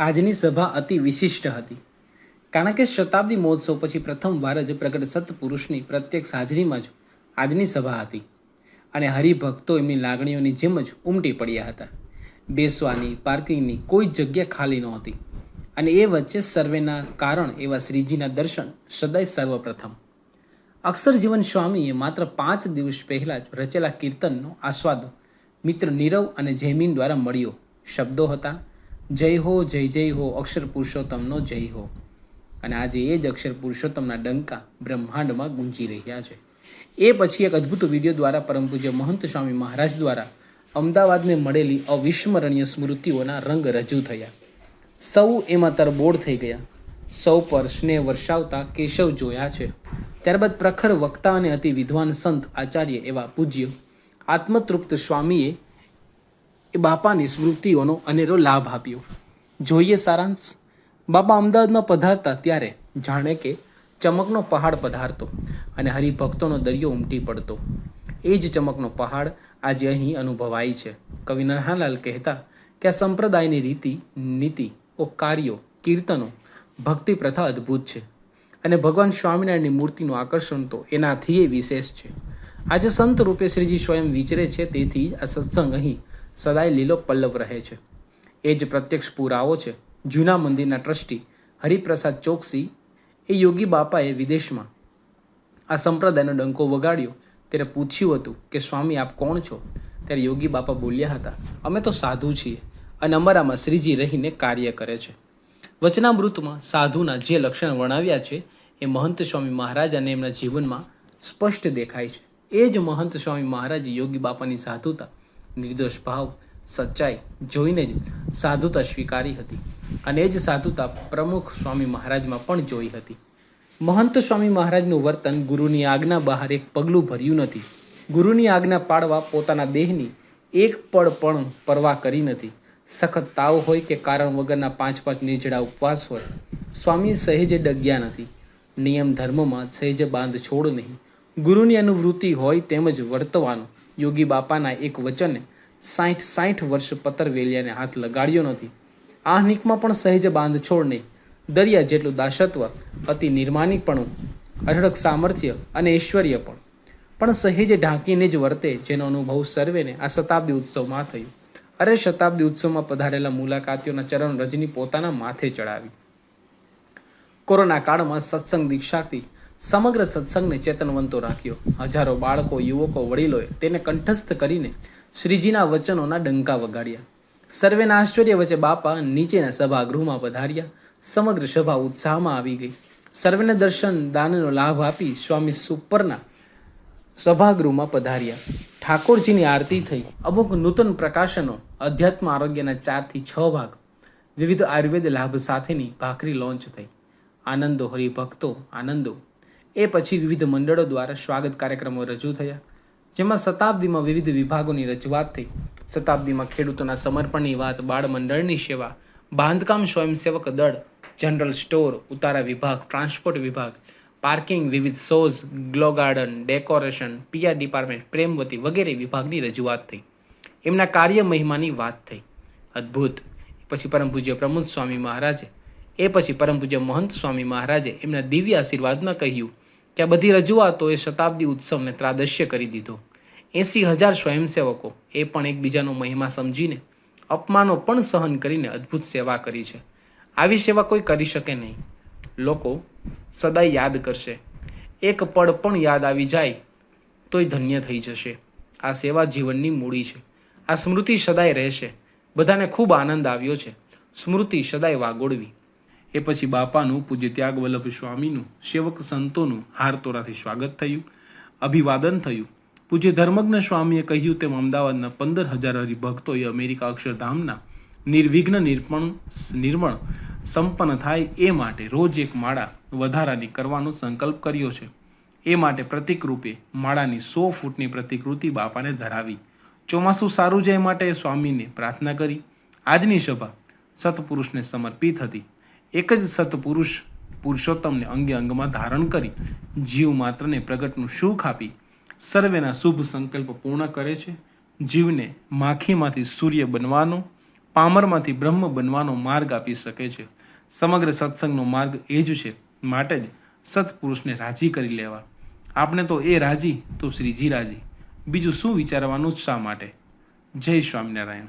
આજની સભા અતિ વિશિષ્ટ હતી. કારણ કે શતાબ્દી મહોત્સવ પછી પ્રથમવાર જ પ્રગટ સત્પુરુષની પ્રત્યક્ષ હાજરીમાં જ આજની સભા હતી. અને હરિભક્તો એમની લાગણીઓની જેમ જ ઉમટી પડ્યા હતા. બેસવાની, પાર્કિંગની કોઈ જગ્યા ખાલી નહોતી. અને એ વચ્ચે સર્વેના કારણ એવા શ્રીજીના દર્શન સદાય સર્વપ્રથમ. અક્ષરજીવન સ્વામીએ માત્ર પાંચ દિવસ પહેલાં જ રચેલા કીર્તનનો આસ્વાદ મિત્ર નીરવ અને જયમીન દ્વારા મળ્યો. શબ્દો હતા જય હો, જય જય હો, અક્ષર પુરુષોત્તમનો જય હો. અને આજે એ જ અક્ષર પુરુષોત્તમના ડંકા બ્રહ્માંડમાં ગુંજી રહ્યા છે. એ પછી એક અદ્ભુત વીડિયો દ્વારા પરમ પૂજ્ય મહંત સ્વામી મહારાજ દ્વારા અમદાવાદને મળેલી અવિસ્મરણીય સ્મૃતિઓના રંગ રજૂ થયા. સૌ એમાં તરબોળ થઈ ગયા. સૌ પર સ્નેહ વર્ષાવતા કેશવ જોયા છે. ત્યારબાદ પ્રખર વક્તા અને અતિ વિદ્વાન સંત આચાર્ય એવા પૂજ્ય આત્મતૃપ્ત સ્વામીએ એ બાપાની સ્મૃતિઓનો અનેરો લાભ આપ્યો. જોઈએ સારાંશ. બાપા અમદાવાદમાં પધારતા ત્યારે જાણે કે ચમકનો પહાડ પધારતો અને હરિભક્તોનો દરિયો ઉમટી પડતો. એ જ ચમકનો પહાડ આજે અહીં અનુભવાય છે. કવિ નરહાલાલ કહેતા કે આ સંપ્રદાયની રીતિ, નીતિ, ઓ કાર્યો, કીર્તનો, ભક્તિ પ્રથા અદ્ભુત છે અને ભગવાન સ્વામિનારાયણની મૂર્તિનું આકર્ષણ તો એનાથી વિશેષ છે. આજે સંત રૂપે શ્રીજી સ્વયં વિચરે છે, તેથી આ સત્સંગ અહીં સદાય લીલો પલ્લવ રહે છે. એ જ પ્રત્યક્ષ પુરાવો છે. જૂના મંદિરના ટ્રસ્ટી હરિપ્રસાદ ચોકસી એ યોગી બાપાએ વિદેશમાં આ સંપ્રદાયનો ડંકો વગાડ્યો. ત્યારે પૂછ્યું હતું કે, સ્વામી, આપ કોણ છો? ત્યારે યોગી બાપા બોલ્યા હતા, અમે તો સાધુ છીએ અને અમારામાં શ્રીજી રહીને કાર્ય કરે છે. વચનામૃતમાં સાધુના જે લક્ષણ વર્ણવ્યા છે, એ મહંત સ્વામી મહારાજ અને એમના જીવનમાં સ્પષ્ટ દેખાય છે. એ જ મહંત સ્વામી મહારાજ યોગી બાપાની સાધુતા નિર્દોષ ભાવ સચ્ચાઈ જોઈને જ સાધુતા સ્વીકારી હતી અને એ જ સાધુતા પ્રમુખ સ્વામી મહારાજમાં પણ જોઈ હતી. મહંત સ્વામી મહારાજનું વર્તન ગુરુની આજ્ઞા બહાર એક પગલું ભર્યું નથી. ગુરુની આજ્ઞા પાડવા પોતાના દેહની એક પળ પણ પરવા કરી નથી. સખત તાવ હોય કે કારણ વગરના પાંચ પાંચ નિર્જળા ઉપવાસ હોય, સ્વામી સહેજે ડગ્યા નથી. નિયમ ધર્મમાં સહેજે બાંધ છોડ નહીં. ગુરુની અનુવૃત્તિ હોય તેમજ વર્તવાનું યોગી બાપાના એક વચને સાઠ સાઠ વર્ષ પતર વેલિયાને હાથ લગાડ્યો નથી. આ નિકમાં પણ સહેજ બાંધછોડ નહીં. દરિયા જેટલું દાસત્વ, અતિ નિર્માનીપણું અઢળક સામર્થ્ય અને ઐશ્વર્ય પણ. પણ સહેજે ઢાંકીને જ વર્તે જેનો અનુભવ સર્વેને આ શતાબ્દી ઉત્સવમાં થયો. અરે શતાબ્દી ઉત્સવમાં પધારેલા મુલાકાતીઓના ચરણ રજની પોતાના માથે ચડાવી. કોરોના કાળમાં સત્સંગ દીક્ષાથી સમગ્ર સત્સંગને ચેતનવંતો રાખ્યો. હજારો બાળકો, યુવકો, વડીલોએ તેને કંઠસ્થ કરીને શ્રીજીના વચનોના ડંકા વગાડ્યા. સર્વેના આશ્ચર્ય વચ્ચે બાપા નીચેના સભાગૃહમાં પધાર્યા. સમગ્ર સભા ઉત્સાહમાં આવી ગઈ. સર્વેને દર્શન, દાનનો લાભ આપી સ્વામી સુપરના સભાગૃહમાં પધાર્યા. ઠાકોરજીની આરતી થઈ. અમુક નૂતન પ્રકાશનો અધ્યાત્મ આરોગ્યના ચારથી છ ભાગ. વિવિધ આયુર્વેદ લાભ સાથેની ભાખરી લોન્ચ થઈ. આનંદો હરિભક્તો, આનંદો. એ પછી વિવિધ મંડળો દ્વારા સ્વાગત કાર્યક્રમો રજૂ થયા, જેમાં શતાબ્દીમાં વિવિધ વિભાગોની રજૂઆત થઈ. શતાબ્દીમાં ખેડૂતોના સમર્પણની વાત, બાળ મંડળની સેવા, બાંધકામ સ્વયંસેવક દળ, જનરલ સ્ટોર, ઉતારા વિભાગ, ટ્રાન્સપોર્ટ વિભાગ, પાર્કિંગ વિવિધ shows, glow garden, decoration, PR department, Premvati વગેરે વિભાગની રજૂઆત થઈ. એમના કાર્ય મહિમાની વાત થઈ. અદ્ભુત. પછી પરમ પૂજ્ય પ્રમોદ સ્વામી મહારાજે, એ પછી પરમ પૂજ્ય મહંત સ્વામી મહારાજે એમના દિવ્ય આશીર્વાદમાં કહ્યું કે આ બધી રજૂઆતોએ શતાબ્દી ઉત્સવને ત્રાદશ્ય કરી દીધો. એસી હજાર સ્વયંસેવકો એ પણ એકબીજાનો મહિમા સમજીને અપમાનો પણ સહન કરીને અદ્ભુત સેવા કરી છે. આવી સેવા કોઈ કરી શકે નહીં. લોકો સદાય યાદ કરશે. એક પળ પણ યાદ આવી જાય તોય ધન્ય થઈ જશે. આ સેવા જીવનની મૂડી છે. આ સ્મૃતિ સદાય રહેશે. બધાને ખૂબ આનંદ આવ્યો છે. સ્મૃતિ સદાય વાગોળવી. એ પછી બાપાનું, પૂજ્ય ત્યાગ વલ્લભ સ્વામીનું, સેવક સંતોનું હાર તોરાથી સ્વાગત થયું, અભિવાદન થયું. પૂજ્ય ધર્મજ્ઞ સ્વામીએ કહ્યું તેમ અમદાવાદના પંદર હજાર હરિભક્તોએ અમેરિકા અક્ષરધામના નિર્વિઘ્ન નિર્પણ, નિર્મળ સંપન્ન થાય એ માટે રોજ એક માળા વધારાની કરવાનો સંકલ્પ કર્યો છે. એ માટે પ્રતિકરૂપે માળાની સો ફૂટની પ્રતિકૃતિ બાપાને ધરાવી. ચોમાસું સારું જાય માટે સ્વામીને પ્રાર્થના કરી. આજની સભા સત્પુરુષને સમર્પિત હતી. એક જ સત્પુરુષ પુરુષોત્તમને અંગે અંગમાં ધારણ કરી જીવ માત્રને પ્રગટનું સુખ આપી સર્વેના શુભ સંકલ્પ પૂર્ણ કરે છે. જીવને માખીમાંથી સૂર્ય બનવાનો, પામરમાંથી બ્રહ્મ બનવાનો માર્ગ આપી શકે છે. સમગ્ર સત્સંગનો માર્ગ એ જ છે. માટે જ સત્પુરુષને રાજી કરી લેવા. આપણે તો એ રાજી, તો શ્રીજી રાજી. બીજું શું વિચારવાનું શા માટે? જય સ્વામિનારાયણ.